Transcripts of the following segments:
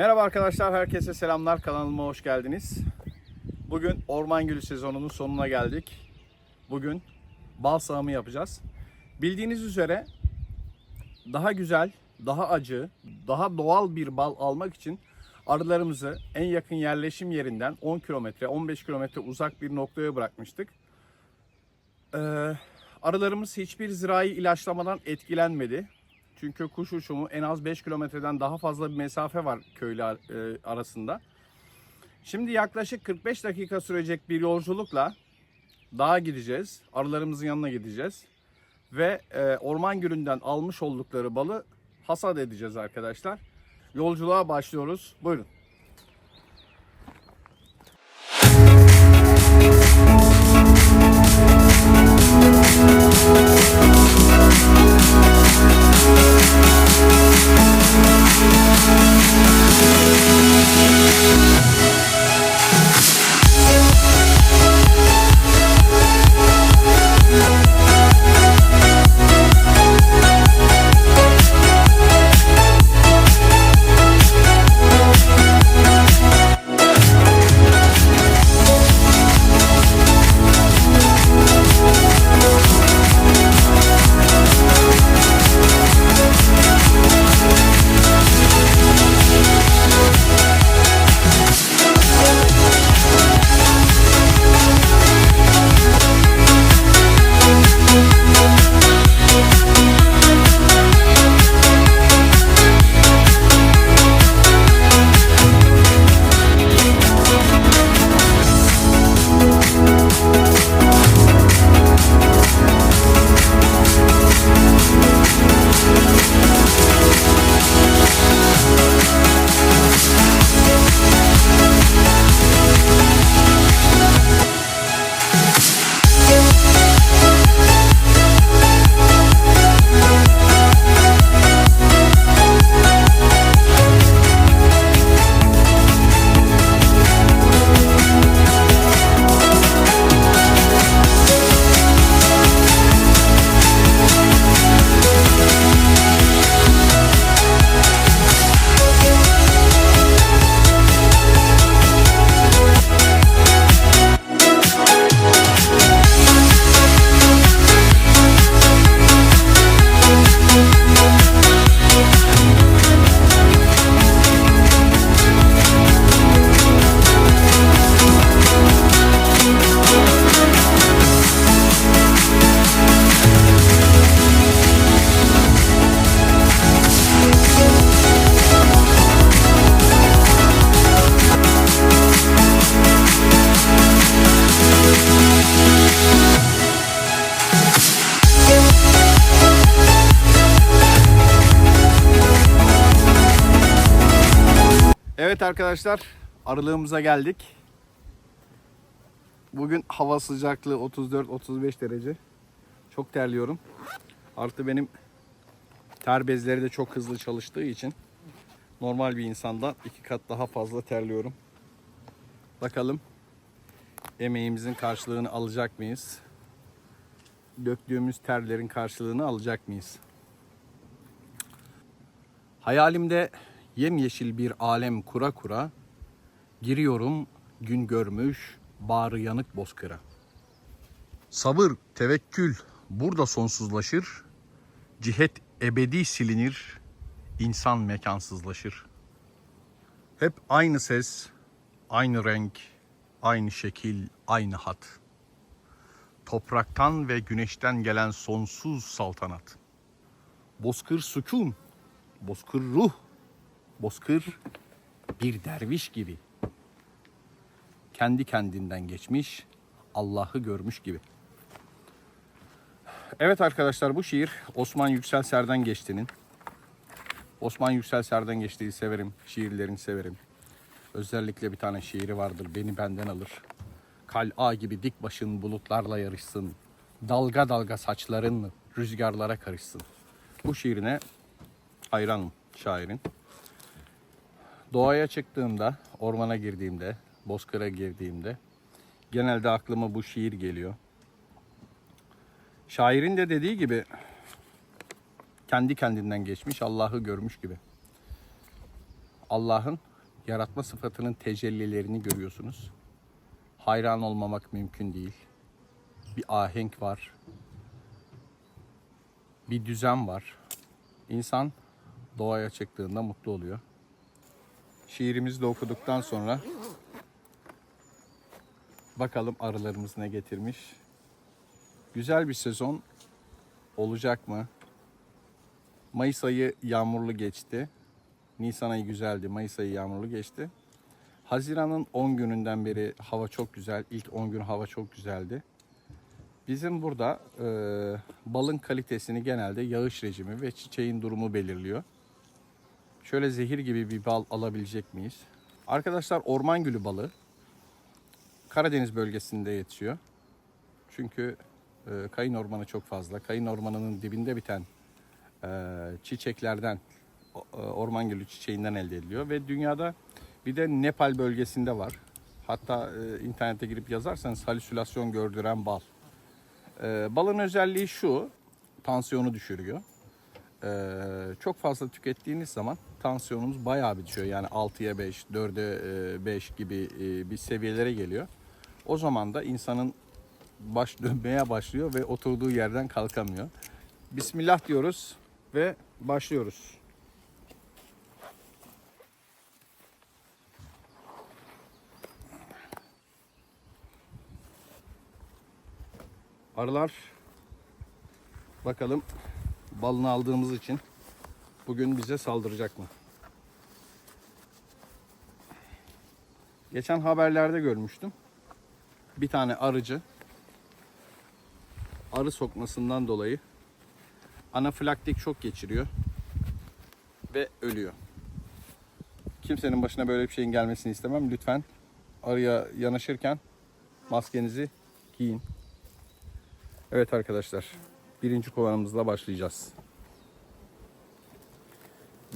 Merhaba arkadaşlar, herkese selamlar. Kanalıma hoş geldiniz. Bugün Orman Gülü sezonunun sonuna geldik. Bugün bal sağımı yapacağız. Bildiğiniz üzere daha güzel, daha acı, daha doğal bir bal almak için arılarımızı en yakın yerleşim yerinden 10 kilometre, 15 kilometre uzak bir noktaya bırakmıştık. Ee, arılarımız hiçbir zirai ilaçlamadan etkilenmedi. Çünkü kuş uçumu en az 5 kilometreden daha fazla bir mesafe var köylü e, arasında. Şimdi yaklaşık 45 dakika sürecek bir yolculukla dağa gideceğiz. Arılarımızın yanına gideceğiz. Ve e, orman gülünden almış oldukları balı hasat edeceğiz arkadaşlar. Yolculuğa başlıyoruz. Buyurun. Evet arkadaşlar, arılığımıza geldik. Bugün hava sıcaklığı 34-35 derece. Çok terliyorum. Artı benim ter bezleri de çok hızlı çalıştığı için normal bir insandan iki kat daha fazla terliyorum. Bakalım emeğimizin karşılığını alacak mıyız? Döktüğümüz terlerin karşılığını alacak mıyız? Hayalimde yemyeşil bir alem kura kura giriyorum gün görmüş bağrı yanık bozkıra. Sabır, tevekkül burada sonsuzlaşır. Cihet ebedi silinir. insan mekansızlaşır. Hep aynı ses, aynı renk, aynı şekil, aynı hat. Topraktan ve güneşten gelen sonsuz saltanat. Bozkır sükun, bozkır ruh, Bozkır bir derviş gibi. Kendi kendinden geçmiş, Allah'ı görmüş gibi. Evet arkadaşlar bu şiir Osman Yüksel Serden Geçti'nin. Osman Yüksel Serden Geçti'yi severim, şiirlerini severim. Özellikle bir tane şiiri vardır, beni benden alır. Kal'a gibi dik başın bulutlarla yarışsın. Dalga dalga saçların rüzgarlara karışsın. Bu şiirine hayranım şairin. Doğaya çıktığımda, ormana girdiğimde, bozkıra girdiğimde genelde aklıma bu şiir geliyor. Şairin de dediği gibi kendi kendinden geçmiş, Allah'ı görmüş gibi. Allah'ın yaratma sıfatının tecellilerini görüyorsunuz. Hayran olmamak mümkün değil. Bir ahenk var. Bir düzen var. İnsan doğaya çıktığında mutlu oluyor. Şiirimizi de okuduktan sonra bakalım arılarımız ne getirmiş. Güzel bir sezon olacak mı? Mayıs ayı yağmurlu geçti. Nisan ayı güzeldi. Mayıs ayı yağmurlu geçti. Haziran'ın 10 gününden beri hava çok güzel. İlk 10 gün hava çok güzeldi. Bizim burada e, balın kalitesini genelde yağış rejimi ve çiçeğin durumu belirliyor. Şöyle zehir gibi bir bal alabilecek miyiz? Arkadaşlar orman gülü balı Karadeniz bölgesinde yetişiyor. Çünkü e, kayın ormanı çok fazla. Kayın ormanının dibinde biten e, çiçeklerden e, orman gülü çiçeğinden elde ediliyor ve dünyada bir de Nepal bölgesinde var. Hatta e, internete girip yazarsanız halüsinasyon gördüren bal. E, balın özelliği şu, tansiyonu düşürüyor. E, çok fazla tükettiğiniz zaman tansiyonunuz bayağı bir düşüyor. Yani 6'ya 5, 4'e 5 gibi e, bir seviyelere geliyor. O zaman da insanın baş dönmeye başlıyor ve oturduğu yerden kalkamıyor. Bismillah diyoruz ve başlıyoruz. Arılar bakalım balını aldığımız için bugün bize saldıracak mı? Geçen haberlerde görmüştüm. Bir tane arıcı arı sokmasından dolayı anafilaktik şok geçiriyor ve ölüyor. Kimsenin başına böyle bir şeyin gelmesini istemem. Lütfen arıya yanaşırken maskenizi giyin. Evet arkadaşlar, birinci kovanımızla başlayacağız.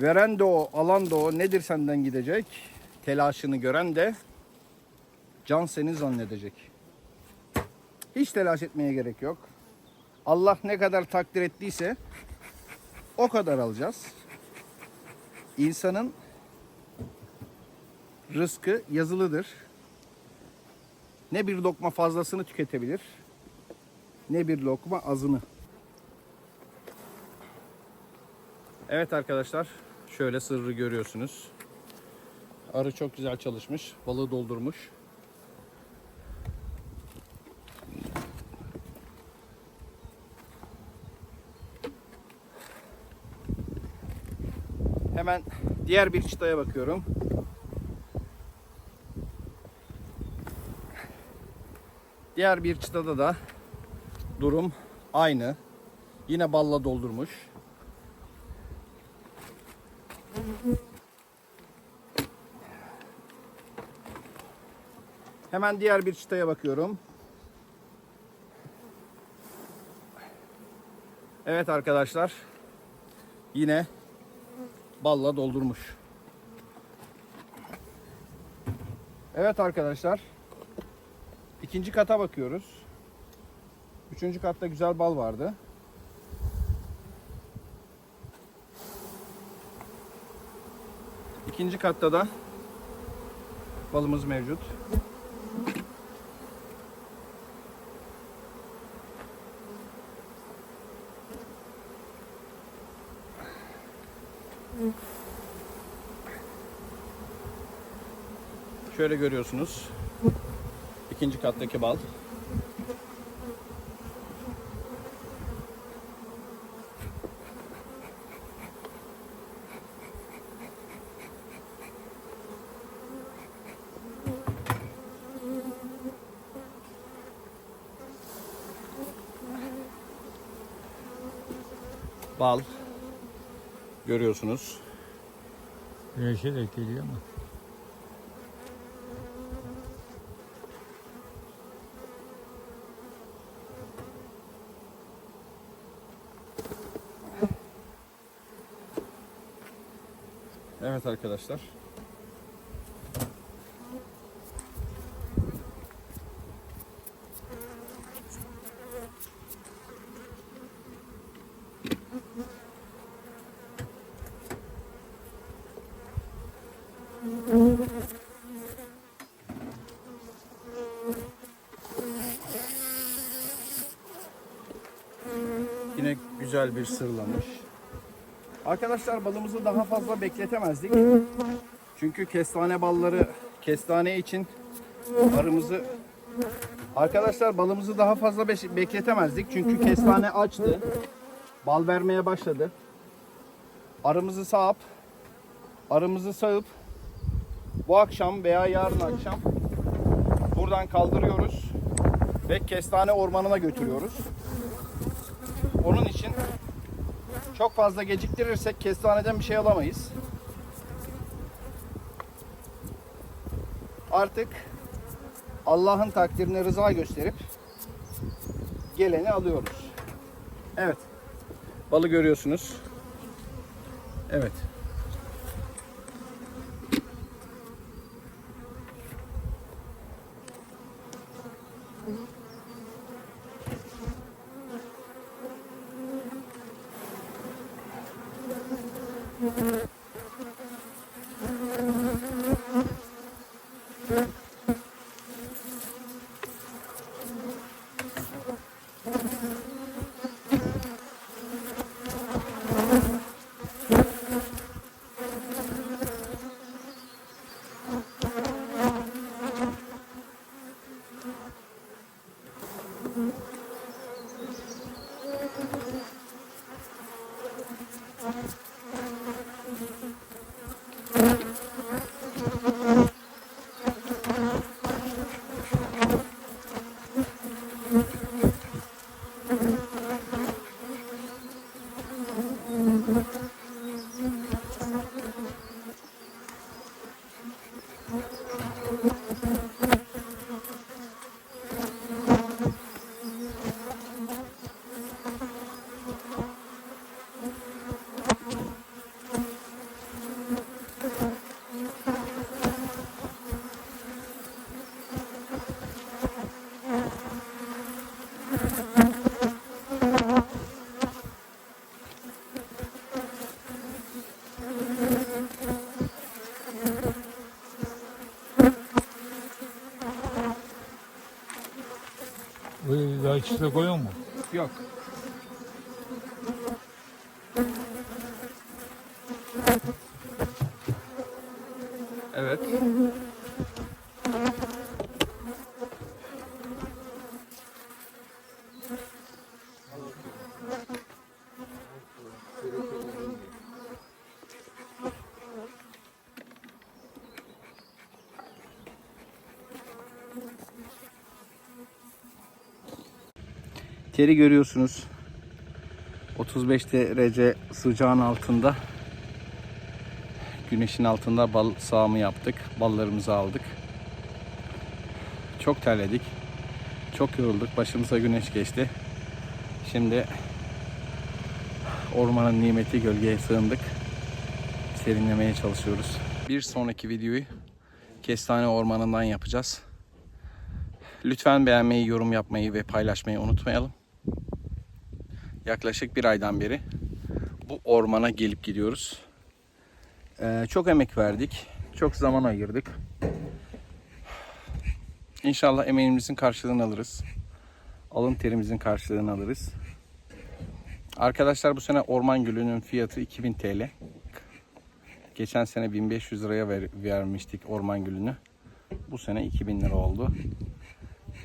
Veren de o, alan da o nedir senden gidecek? Telaşını gören de can seni zannedecek. Hiç telaş etmeye gerek yok. Allah ne kadar takdir ettiyse o kadar alacağız. İnsanın rızkı yazılıdır. Ne bir lokma fazlasını tüketebilir, ne bir lokma azını. Evet arkadaşlar, şöyle sırrı görüyorsunuz. Arı çok güzel çalışmış, balığı doldurmuş. Hemen diğer bir çıtaya bakıyorum. Diğer bir çıtada da durum aynı. Yine balla doldurmuş. Hemen diğer bir çıtaya bakıyorum. Evet arkadaşlar. Yine balla doldurmuş. Evet arkadaşlar. İkinci kata bakıyoruz. Üçüncü katta güzel bal vardı. İkinci katta da balımız mevcut. Şöyle görüyorsunuz. İkinci kattaki bal. Bal. Görüyorsunuz. Güneşe de geliyor ama. Evet arkadaşlar. Yine güzel bir sırlamış. Arkadaşlar balımızı daha fazla bekletemezdik. Çünkü kestane balları kestane için arımızı Arkadaşlar balımızı daha fazla bekletemezdik. Çünkü kestane açtı. Bal vermeye başladı. Arımızı sağıp arımızı sağıp bu akşam veya yarın akşam buradan kaldırıyoruz ve kestane ormanına götürüyoruz. Onun için çok fazla geciktirirsek kestaneden bir şey alamayız. Artık Allah'ın takdirine rıza gösterip geleni alıyoruz. Evet. Balı görüyorsunuz. Evet. Daha içine koyuyor mu? Yok. Evet. Teri görüyorsunuz. 35 derece sıcağın altında güneşin altında bal sağımı yaptık. Ballarımızı aldık. Çok terledik. Çok yorulduk. Başımıza güneş geçti. Şimdi ormanın nimeti gölgeye sığındık. Serinlemeye çalışıyoruz. Bir sonraki videoyu Kestane Ormanı'ndan yapacağız. Lütfen beğenmeyi, yorum yapmayı ve paylaşmayı unutmayalım. Yaklaşık bir aydan beri bu ormana gelip gidiyoruz. Ee, çok emek verdik. Çok zaman ayırdık. İnşallah emeğimizin karşılığını alırız. Alın terimizin karşılığını alırız. Arkadaşlar bu sene orman gülünün fiyatı 2000 TL. Geçen sene 1500 liraya ver, vermiştik orman gülünü. Bu sene 2000 lira oldu.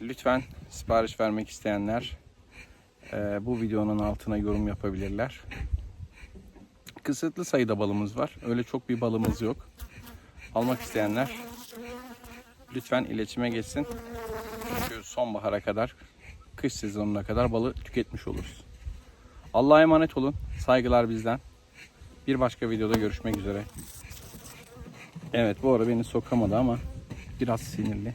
Lütfen sipariş vermek isteyenler e, bu videonun altına yorum yapabilirler. Kısıtlı sayıda balımız var. Öyle çok bir balımız yok. Almak isteyenler lütfen iletişime geçsin. Çünkü sonbahara kadar, kış sezonuna kadar balı tüketmiş oluruz. Allah'a emanet olun. Saygılar bizden. Bir başka videoda görüşmek üzere. Evet bu ara beni sokamadı ama biraz sinirli.